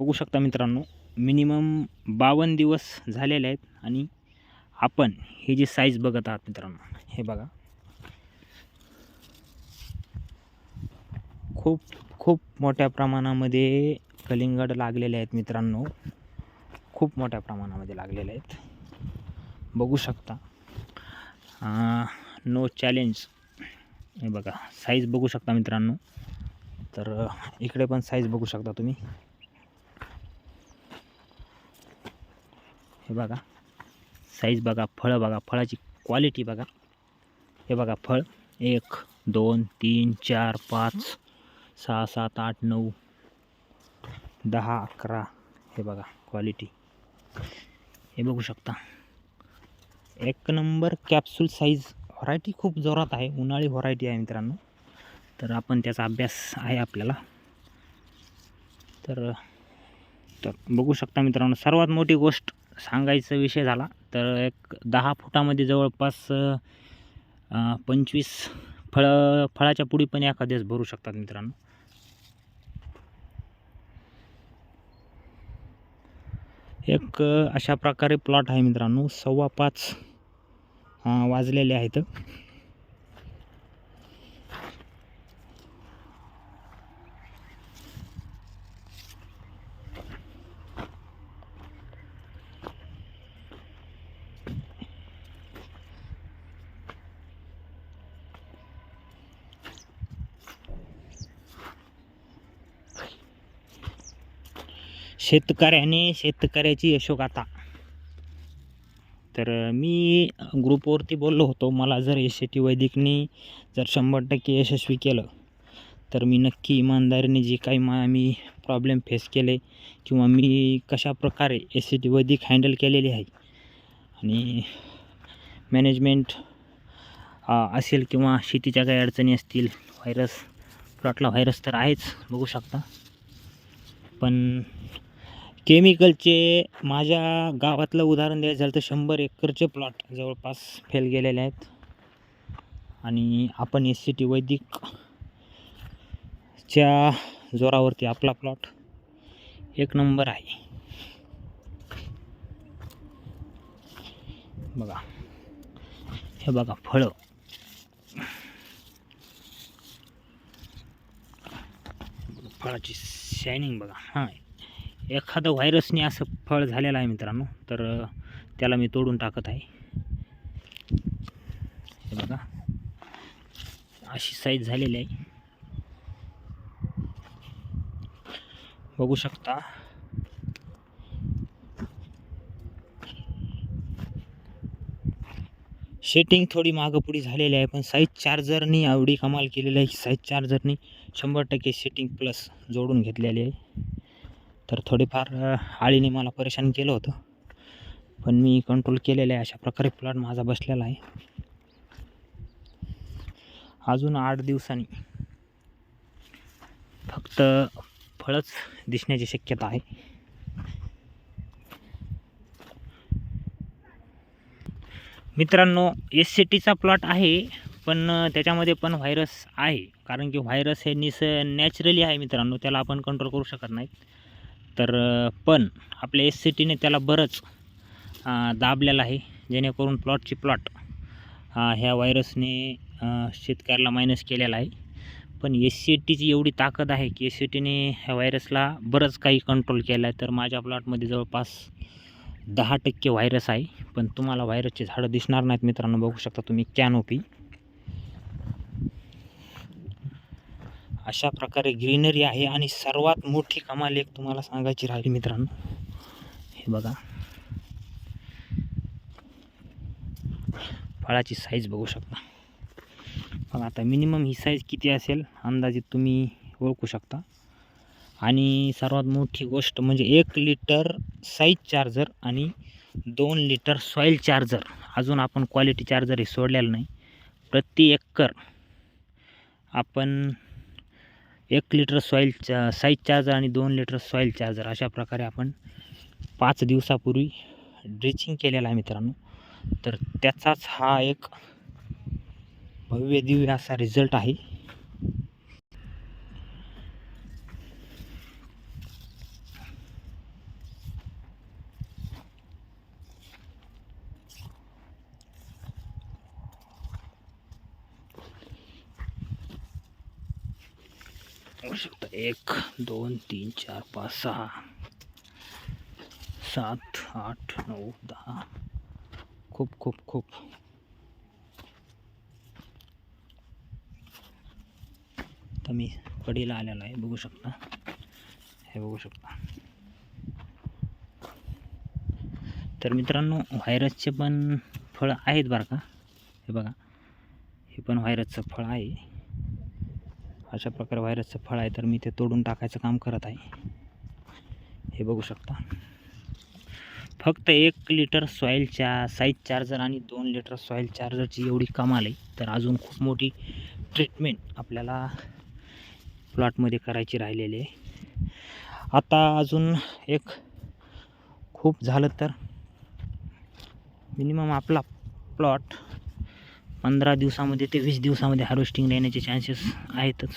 बघू शकता मित्रांनो मिनिमम बावन्न दिवस झालेले आहेत आणि आपण हे जी साईज बघत आहात मित्रांनो हे बघा. खूप खूप मोठ्या प्रमाणामध्ये कलिंगड लागलेले आहेत मित्रांनो. खूप मोठ्या प्रमाणामध्ये लागलेले आहेत. बघू शकता. नो चॅलेंज हे बघा साईज बघू शकता मित्रांनो. तर इकडे पण साईज बघू शकता तुम्ही. हे बघा. साईज बघा फळं बघा फळाची क्वालिटी बघा. हे बघा फळ. एक दोन तीन चार पाच सहा सात आठ नऊ दहा अकरा. हे बघा क्वालिटी हे बघू शकता. एक नंबर कॅप्सूल साईज व्हरायटी खूप जोरात आहे उन्हाळी व्हरायटी आहे मित्रांनो. तर आपण त्याचा अभ्यास आहे आपल्याला. तर तर बघू शकता मित्रांनो सर्वात मोठी गोष्ट सांगायचा विषय झाला तर एक दहा फुटामध्ये जवळपास पंचवीस फळं फळाच्या पुडी पण एखाद्यास भरू शकतात मित्रांनो. एक अशा प्रकारे प्लॉट आहे मित्रांनो. सव्वा पाच वाजलेले आहेत. शेतकऱ्याने शेतकऱ्याची यशोगाथा. तर मी ग्रुपवरती बोललो होतो मला जर एस टी वैदिकनी जर शंभर टक्के यशस्वी केलं तर मी नक्की इमानदारीने जे काही मा मी प्रॉब्लेम फेस केले किंवा मी कशा प्रकारे S C T Vaidik handle केलेली आहे आणि मॅनेजमेंट असेल किंवा शेतीच्या काही अडचणी असतील व्हायरस प्लॉटला व्हायरस तर आहेच बघू शकता. पण केमिकलचे माझ्या गावातलं उदाहरण द्यायचं झालं तर शंभर एकरचे प्लॉट जवळपास फेल गेलेले आहेत. आणि आपण एस सी टी वैदिकच्या जोरावरती आपला प्लॉट एक नंबर आहे. बघा. हे बघा फळं. फळाची शायनिंग बघा. हां एखादं व्हायरसने असं फळ झालेलं आहे मित्रांनो तर त्याला मी तोडून टाकत आहे. हे बघा. अशी साईज झालेली आहे. बघू शकता. शेटिंग थोडी मागंपुढे झालेली आहे पण साईज चार्जरनी आवडी कमाल केलेली आहे. साईज चार्जरनी शंभर टक्के सेटिंग प्लस जोडून घेतलेली आहे. तर थोडीफार आळीने मला परेशान केलं होतं. पण मी कंट्रोल केलेलं आहे अशा प्रकारे प्लॉट माझा बसलेला आहे. अजून आठ दिवसांनी फक्त फळच दिसण्याची शक्यता आहे. मित्रांनो एस सी टीचा प्लॉट आहे पण त्याच्यामध्ये पण व्हायरस आहे. कारण की व्हायरस हे निस नॅचरली आहे मित्रांनो त्याला आपण कंट्रोल करू शकत नाही. तर पण आपल्या एस सी टीने त्याला बरंच दाबलेलं आहे. जेणेकरून प्लॉटची प्लॉट ह्या व्हायरसने शेतकऱ्याला मायनस केलेला आहे. पण एस सी टीची एवढी ताकद आहे की एस सी टीने ह्या व्हायरसला बरंच काही कंट्रोल केलं आहे तर माझ्या प्लॉटमध्ये जवळपास दहा टक्के व्हायरस आहे. पण तुम्हाला व्हायरसचे झाडं दिसणार नाहीत मित्रांनो. बघू शकता तुम्ही कॅनोपी अशा प्रकारे ग्रीनरी आहे आणि सर्वात मोठी कमाल एक तुम्हाला सांगायची राहिली मित्रांनो. हे बघा. फळाची साईज बघू शकता. बघा आता मिनिमम ही साईज किती असेल अंदाजे तुम्ही ओळखू शकता. आणि सर्वात मोठी गोष्ट म्हणजे एक लिटर साईज चार्जर आणि दोन लिटर सॉईल चार्जर अजून आपण क्वालिटी चार्जर हे सोडलेलं नाही. प्रति एकर आपण एक लिटर सॉईल चा साईज चार्जर आणि दोन लिटर सॉईल चार्जर अशा प्रकारे आपण पाच दिवसापूर्वी ड्रिचिंग केलेला आहे मित्रांनो. तर त्याचाच हा एक भव्य दिव्य असा रिझल्ट आहे. हो बघू शकता. एक दोन तीन चार पाच सहा. सात आठ नऊ दहा. खूप खूप खूप. तर मी कडीला आलेला आहे. बघू शकता. हे बघू शकता. तर मित्रांनो व्हायरसचे पण फळं आहेत बरं का? हे बघा. हे पण व्हायरसचं फळ आहे. अशा प्रकारे व्हायरसचं फळ आहे तर मी ते तोडून टाकायचं काम करत आहे. हे बघू शकता. फक्त एक लिटर सॉईलच्या साईज चार्जर आणि दोन लिटर सॉईल चार्जरची एवढी कमाल आहे. तर अजून खूप मोठी ट्रीटमेंट आपल्याला प्लॉटमध्ये करायची राहिलेली आहे. आता अजून एक खूप झालं तर मिनिमम आपला प्लॉट पंधरा दिवसामध्ये ते वीस दिवसामध्ये हार्वेस्टिंग येण्याचे चान्सेस आहेतच.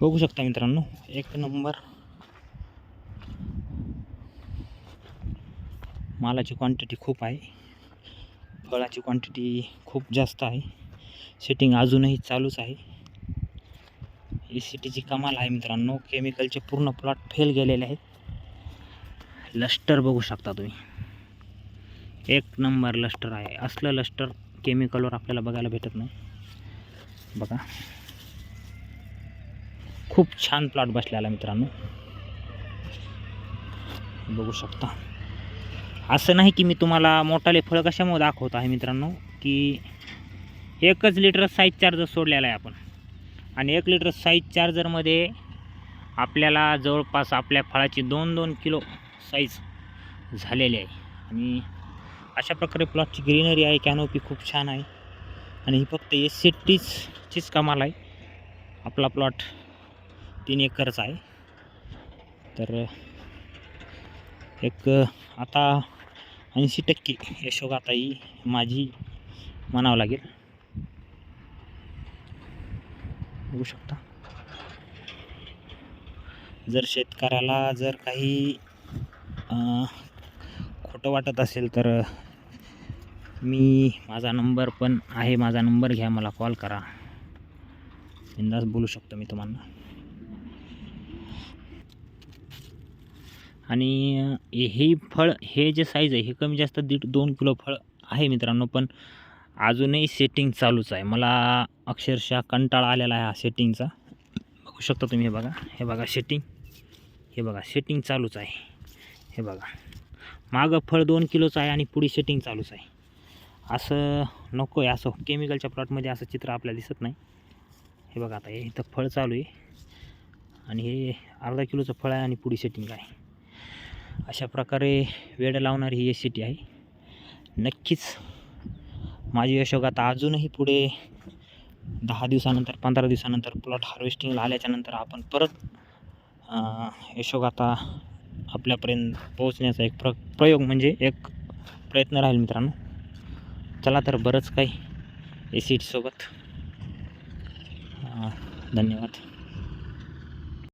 बघू शकता मित्रांनो एक नंबर मालाची क्वांटिटी खूप आहे. फळाची क्वांटिटी खूप जास्त आहे. सेटिंग अजूनही चालूच आहे. ए सी टीची कमाल आहे मित्रांनो. केमिकलचे पूर्ण प्लॉट फेल गेलेले आहेत. लस्टर बघू शकता तुम्ही. एक नंबर लस्टर आहे. असलं लस्टर केमिकलवर आपल्याला बघायला भेटत नाही. बघा. खूप छान प्लॉट बसलेला मित्रांनो. बघू शकता. असं नाही की मी तुम्हाला मोठाले फळं कशामुळे दाखवत आहे मित्रांनो की एकच लिटर साईज चार्जर सोडलेला आहे आपण. आणि एक लिटर साईज चार्जरमध्ये आपल्याला जवळपास आपल्या फळाची दोन दोन किलो साईज झालेली आहे. आणि अशा प्रकारे प्लॉटची ग्रीनरी आहे कॅनोपी खूप छान आहे. आणि ही फक्त एस सी टीचीच कमाल आहे. आपला प्लॉट तीन एकरचा आहे. तर एक आता ऐंशी टक्के यशोगाथा ही माझी म्हणावं लागेल. बघू शकता. जर शेतकऱ्याला जर काही खोटं वाटत असेल तर मी माझा नंबर पण आहे माझा नंबर घ्या मला कॉल करा. बिंदास बोलू शकतो मी तुम्हाला. आणि हे फळ हे जे साईज आहे हे कमी जास्त दीड दोन किलो फळ आहे मित्रांनो पण अजूनही सेटिंग चालूच आहे. मला अक्षरशः कंटाळा आलेला आहे हा सेटिंगचा बघू शकता तुम्ही हे बघा. हे बघा सेटिंग हे बघा सेटिंग चालूच आहे. हे बघा. मागं फळ दोन किलोचं आहे आणि पुढे सेटिंग चालूच आहे. असं नको आहे असं केमिकलच्या प्लॉटमध्ये असं चित्र आपल्याला दिसत नाही. हे बघा आता हे इथं फळ चालू आहे. आणि हे अर्धा किलोचं फळ आहे आणि पुढे सेटिंग आहे. अशा प्रकारे वेड लावणारी ही एस सी टी आहे. नक्कीच माझी यशोगाथा अजूनही पुढे दहा दिवसानंतर पंधरा दिवसानंतर प्लॉट हार्वेस्टिंगला आल्याच्यानंतर आपण परत अं, आता आपल्यापर्यंत पोहोचण्याचा एक प्र प्रयोग म्हणजे एक प्रयत्न राहील मित्रांनो. चला तर बरंच काही ए सीटसोबत धन्यवाद.